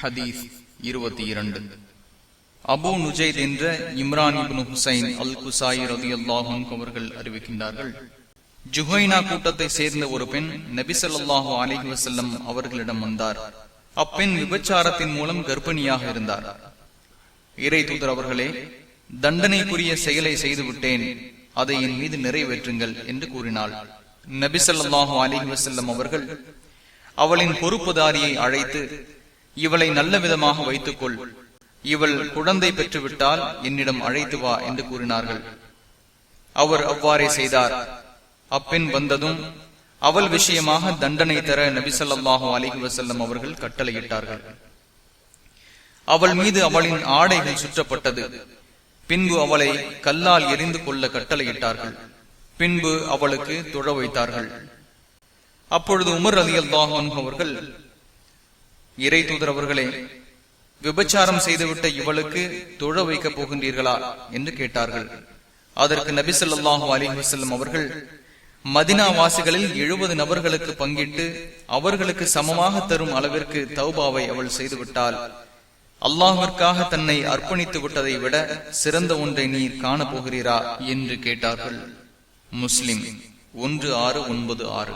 ஹதீஸ் இருபத்தி இரண்டு. அபு நுஜைத் என்ற இம்ரான் இப்னு ஹுசைன் அல் குசாயி ரதி அல்லாஹும் அவர்கள் அறிவிக்கின்றார்கள் ஜுஹைனா கூட்டத்தை சேர்ந்த ஒரு பெண் நபிசல்லாஹு அலிஹி வசல்லம் அவர்களிடம் வந்தார். அப்பெண் விபச்சாரத்தின் மூலம் கர்ப்பிணியாக இருந்தார். இறை தூதர் அவர்களே தண்டனைக்குரிய செயலை செய்துவிட்டேன். அதை என் மீது நிறைவேற்றுங்கள் என்று கூறினாள். நபிசல்லாஹு அலிஹி வசல்லம் அவர்கள் அவளின் பொறுப்புதாரியை அழைத்து இவளை நல்ல விதமாக வைத்துக்கொள். இவள் குழந்தை பெற்றுவிட்டால் என்னிடம் அழைத்து வா என்று கூறினார்கள். அவர் அவ்வாறே செய்தார். அப்பெண் வந்ததும் அவள் விஷயமாக தண்டனை தர நபிசல்லாஹு அலிஹி வசல்லம் அவர்கள் கட்டளையிட்டார்கள். அவள் மீது அவளின் ஆடைகள் சுற்றப்பட்டது. பின்பு அவளை கல்லால் எரிந்து கொள்ள கட்டளையிட்டார்கள். பின்பு அவளுக்கு துழ வைத்தார்கள். அப்பொழுது உமர் அலி அல்லாஹன் அவர்கள் இறை தூதர் அவர்களே விபச்சாரம் செய்துவிட்ட இவளுக்கு தொழ வைக்கப் போகின்றீர்களா என்று கேட்டார்கள். அதற்கு நபி சொல்லாஹு அலி வசல்லம் அவர்கள் மதினா வாசிகளில் எழுபது நபர்களுக்கு பங்கிட்டு அவர்களுக்கு சமமாக தரும் அளவிற்கு தௌபாவை அவள் செய்துவிட்டால் அல்லாஹிற்காக தன்னை அர்ப்பணித்து விட்டதை விட சிறந்த ஒன்றை நீர் காணப்போகிறீரா என்று கேட்டார்கள். முஸ்லிம் ஒன்று ஆறு ஒன்பது ஆறு.